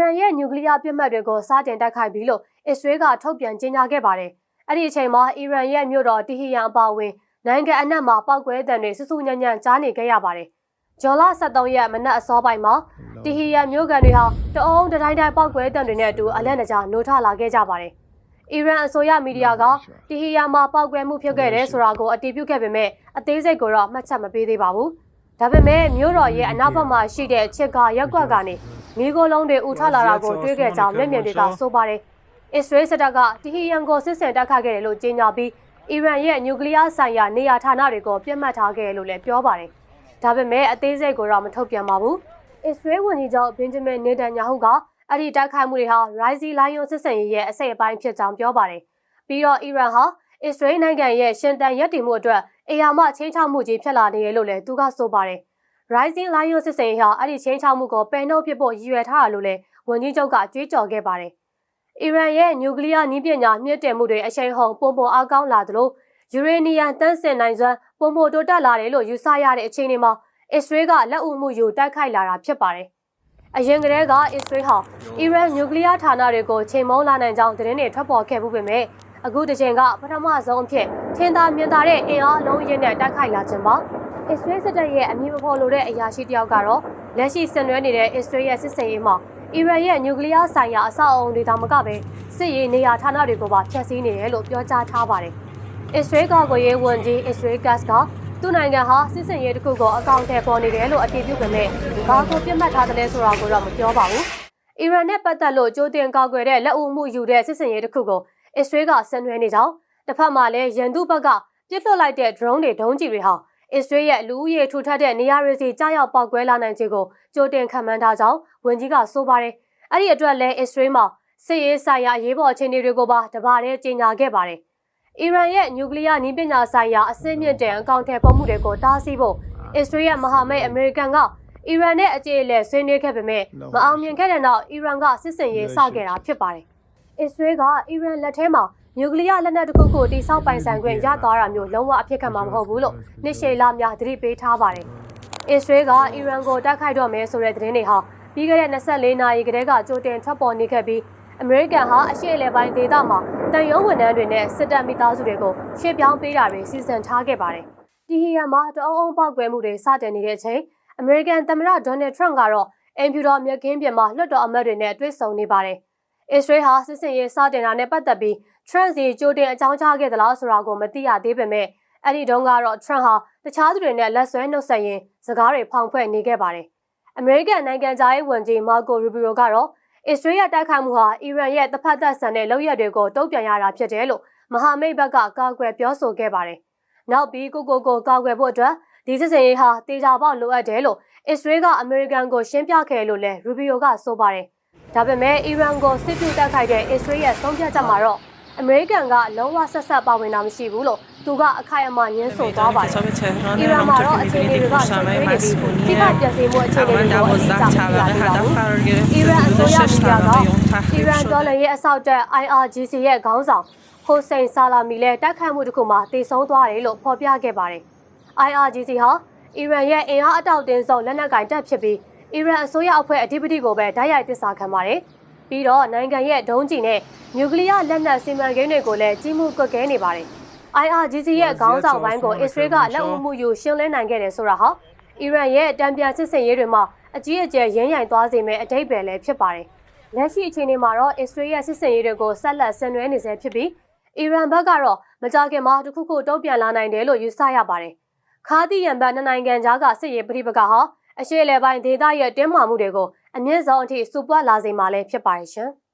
ရန်ရဲ့နျူကလ িয়ার ပြစ်မှတ်တွေကိုစတင်တိုက်ခိုက်ပြီးလို့အစ္စရေးကထုတ်ပြန်ကြေညာခဲ့ပါတယ်။အဲ့ဒီအချိန်မှာအီရန်ရဲ့မြို့တော်တီဟီယန်အပါအဝင်နိုင်ငံအနှံ့မှာပောက်ကွဲတံတွေစူးစူးညံ့ညံ့ကြားနေခဲ့ရပါတယ်။ဂျွန်လ23ရက်မနက်အစောပိုင်းမှာတီဟီယန်မြို့ကန်တွေဟာတအုံးတတိုင်းတိုင်းပောက်ကွဲတံတွေနဲ့အတူအလက်နကြားနိုးထလာခဲ့ကြပါတယ်။အီရန်အစိုးရမီဒီယာကတီဟီယန်မှာပောက်ကွဲမှုဖြစ်ခဲ့တယ်ဆိုတာကိုအတည်ပြုခဲ့ပေမဲ့အသေးစိတ်ကိုတော့မှတ်ချက်မပေးသေးပါဘူး။ဒါပေမဲ့မြို့တော်ရဲ့အနောက်ဘက်မှာရှိတဲ့ချစ်ကရက်ကွက်ကနေ မိโกလုံးတွေဥထလာတာကိုတွေ့ခဲ့ကြောင်းမျက်မြင်တွေကဆိုပါတယ်။အစ္စရေးစစ်တပ်ကတီဟီယန်ကိုစစ်ဆင်တိုက်ခတ်ခဲ့တယ်လို့ကြေညာပြီးအီရန်ရဲ့နျူကလ িয়ার ဆိုင်ရာနေရာဌာနတွေကိုပြစ်မှတ်ထားခဲ့တယ်လို့လည်းပြောပါတယ်။ဒါပေမဲ့အသေးစိတ်ကိုတော့မထုတ်ပြန်ပါဘူး။အစ္စရေးဝန်ကြီးချုပ်ဘင်ဂျမင်နေတန်ယာဟုကအဲ့ဒီတိုက်ခိုက်မှုတွေဟာ Rising Lion စစ်ဆင်ရေးရဲ့အစိတ်အပိုင်းဖြစ်ကြောင်းပြောပါတယ်။ပြီးတော့အီရန်ဟာအစ္စရေးနိုင်ငံရဲ့ရှင်တန်ရက်တည်မှုအတွက်အရာမချင်းချောက်မှုကြီးဖြစ်လာနေရလို့လည်းသူကဆိုပါတယ်။ Rising Lion စစ်စင်ဟာအဲ့ဒီချင်းချောက်မှုကိုပယ်နှုတ်ဖြစ်ဖို့ရည်ရွယ်ထားတာလို့လည်းဝန်ကြီးချုပ်ကကြွေးကြော်ခဲ့ပါတယ်။အီရန်ရဲ့နျူကလ িয়ার နည်းပညာမြင့်တင်မှုတွေအရှိန်ဟုန်ပုံပေါ်အားကောင်းလာသလိုယူရေနီယံတန်းစင်နိုင်စွမ်းပုံပေါ်တိုးတက်လာတယ်လို့ယူဆရတဲ့အခြေအနေမှာအစ္စရေးကလက်ဦးမှုယူတိုက်ခိုက်လာတာဖြစ်ပါတယ်။အရင်ကတည်းကအစ္စရေးဟာအီရန်နျူကလ িয়ার ဌာနတွေကိုချိန်မုံလာနိုင်ကြောင်းသတင်းတွေထွက်ပေါ်ခဲ့မှုပေမဲ့အခုတစ်ချိန်ကပထမဆုံးအဖြစ်ထင်သာမြင်သာတဲ့အင်အားအလုံးရင်းနဲ့တိုက်ခိုက်လာခြင်းပါ အစ္စရေးစစ်တပ်ရဲ့အမည်မဖော်လိုတဲ့အရာရှိတယောက်ကတော့လက်ရှိဆင်နွှဲနေတဲ့အစ္စရေးရဲ့စစ်စင်ရေးမှာအီရန်ရဲ့နျူကလ িয়ার ဆိုင်ရာအဆောက်အအုံတွေတောင်မကပဲစစ်ရေးနေရာဌာနတွေကိုပါဖျက်ဆီးနေတယ်လို့ပြောကြားထားပါတယ်အစ္စရေးကာကွယ်ရေးဝန်ကြီးအစ္စရေးကတ်ကသူ့နိုင်ငံဟာစစ်စင်ရေးတစ်ခုကိုအကောင့်ထဲပေါ်နေတယ်လို့အတည်ပြုပေမဲ့ဘာကိုပြစ်မှတ်ထားတယ်လဲဆိုတာကိုတော့မပြောပါဘူးအီရန်နဲ့ပတ်သက်လို့ကြိုတင်ကာကွယ်တဲ့လက်ဦးမှုယူတဲ့စစ်စင်ရေးတစ်ခုကိုအစ္စရေးကဆင်နွှဲနေကြောင်းတစ်ဖက်မှာလည်းရန်သူဘက်ကပြစ်လွှတ်လိုက်တဲ့ drone တွေဒုံးကျည်တွေဟာ အစ္စရေးရဲ့လူဦးရေထူထပ်တဲ့နေရာတွေစီကြားရောက်ပောက်ကွဲလာနိုင်ခြေကိုကြိုတင်ခံမှန်းထားကြောင်းဝန်ကြီးကဆိုပါတယ်။အဲ့ဒီအတွက်လည်းအစ္စရေးမှာစစ်ရေးဆိုင်ရာရေးပေါ်အခြေအနေတွေကိုပါတပါးတည်းကြေညာခဲ့ပါတယ်။အီရန်ရဲ့နျူကလ িয়ার နည်းပညာဆိုင်ရာအဆင့်မြင့်တဲ့အကောင့်ထဲပုံမှုတွေကိုတားဆီးဖို့အစ္စရေးရဲ့မဟာမိတ်အမေရိကန်ကအီရန်နဲ့အကြေအလဲဆွေးနွေးခဲ့ပေမဲ့မအောင်မြင်ခဲ့တဲ့နောက်အီရန်ကစစ်စင်ရေးစခဲ့တာဖြစ်ပါတယ်။အစ္စရေးကအီရန်လက်ထဲမှာ နျူကလ িয়ার လက်နက်တစ်ခုကိုတိစောက်ပိုင်ဆိုင်ခွင့်ရသွားတာမျိုးလုံးဝအဖြစ်ခံမှာမဟုတ်ဘူးလို့နှစ်ရှည်လာများသတိပေးထားပါတယ်။အစ္စရေးကအီရန်ကိုတိုက်ခိုက်တော့မယ်ဆိုတဲ့သတင်းတွေဟာပြီးခဲ့တဲ့24နာရီကတည်းကကြိုတင်ထွက်ပေါ်နေခဲ့ပြီးအမေရိကန်ဟာအရှေ့အလယ်ပိုင်းဒေသမှာတန်ရုံးဝန်ထမ်းတွေနဲ့စစ်တပ်မိသားစုတွေကိုရှေ့ပြောင်းပေးတာတွေစီစဉ်ထားခဲ့ပါတယ်။တီဟီယန်မှာတအုံအုံပေါက်ကွဲမှုတွေစတင်နေတဲ့အချိန်အမေရိကန်သမ္မတဒေါ်နယ်ထရန့်ကတော့အင်ဖြူတော်မြက်ခင်းပြင်မှာလွှတ်တော်အမတ်တွေနဲ့တွေ့ဆုံနေပါတယ်။ အစ္စရေးဟာစစ်စင်ရေးစတင်တာနဲ့ပတ်သက်ပြီး Trump စီကြိုတင်အကြောင်းကြားခဲ့သလားဆိုတာကိုမသိရသေးပေမဲ့အဲ့ဒီတုန်းကတော့ Trump ဟာတခြားသူတွေနဲ့လက်ဆွဲနှုတ်ဆက်ရင်းစကားတွေဖောင်ဖွဲ့နေခဲ့ပါတယ်။ American နိုင်ငံသားရေးဝန်ကြီး Marco Rubio ကတော့အစ္စရေးရဲ့တိုက်ခိုက်မှုဟာအီရန်ရဲ့တစ်ဖက်သက်ဆန်တဲ့လုပ်ရက်တွေကိုတုံ့ပြန်ရတာဖြစ်တယ်လို့မဟာမိတ်ဘက်ကကာကွယ်ပြောဆိုခဲ့ပါတယ်။နောက်ပြီးကိုကိုကိုကာကွယ်ဖို့အတွက်ဒီစစ်စင်ရေးဟာတေချာပေါက်လိုအပ်တယ်လို့အစ္စရေးကအမေရိကန်ကိုရှင်းပြခဲ့လို့လည်းရူဘီယိုကဆိုပါတယ်။ ဒါပေမဲ့အီရန်ကိုစစ်ပြတိုက်ခိုက်တဲ့အစ္စရေးရဲ့ဆုံးဖြတ်ချက်မှာတော့အမေရိကန်ကလုံးဝဆက်ဆက်ပါဝင်တာမရှိဘူးလို့သူကအခိုင်အမာညင်းဆိုသွားပါတယ်။အီရန်မှာတော့အခြေအနေတွေကဆွေးနွေးနေပြီးဒီကပြည်စည်းမှုအခြေအနေတွေကိုအကြီးအကျယ်ပြလာတာပါ။အီရန်အစိုးရမီဒီယာကအီရန်ဒေါ်လာရဲ့အဆောက်တက် IRGC ရဲ့ခေါင်းဆောင်ဟိုစိန်ဆာလာမီလည်းတိုက်ခိုက်မှုတစ်ခုမှာတည်ဆုံသွားတယ်လို့ဖော်ပြခဲ့ပါတယ်။ IRGC ဟာအီရန်ရဲ့အင်အားအတောက်တင်းဆုံးလက်နက်ကင်တပ်ဖြစ်ပြီး အီရန်အစိုးရအဖွဲ့အဓိပတိကိုပဲတိုက်ရိုက်တစ္ဆာခံပါတယ်။ပြီးတော့နိုင်ငံရဲ့ဒုံးကျည်နဲ့နျူကလ িয়ার လက်နက်စီမံကိန်းတွေကိုလည်းကြီးမှုကွက်ကဲနေပါတယ်။ IRGC ရဲ့ခေါင်းဆောင်ပိုင်းကိုအစ္စရေးကလက်ဦးမှုယူရှင်းလင်းနိုင်ခဲ့တယ်ဆိုတာဟာအီရန်ရဲ့တံပြန်စစ်စင်ရေးတွေမှာအကြီးအကျယ်ရင်းရိုင်သွားစေမယ့်အတိတ်ပဲလည်းဖြစ်ပါတယ်။လက်ရှိအခြေအနေမှာတော့အစ္စရေးရဲ့စစ်စင်ရေးတွေကိုဆက်လက်ဆင်နွှဲနေဆဲဖြစ်ပြီးအီရန်ဘက်ကတော့မကြခင်မှာတခုခုတုံ့ပြန်လာနိုင်တယ်လို့ယူဆရပါတယ်။ခါတီယန်ဘတ်နိုင်ငံသားကစစ်ရေးပဋိပက္ခဟာ အရှေ့အလယ်ပိုင်းဒေသရဲ့တင်းမာမှုတွေကိုအမြင့်ဆုံးအထိစူပွက်လာစေမှာလည်းဖြစ်ပါရဲ့ရှင်။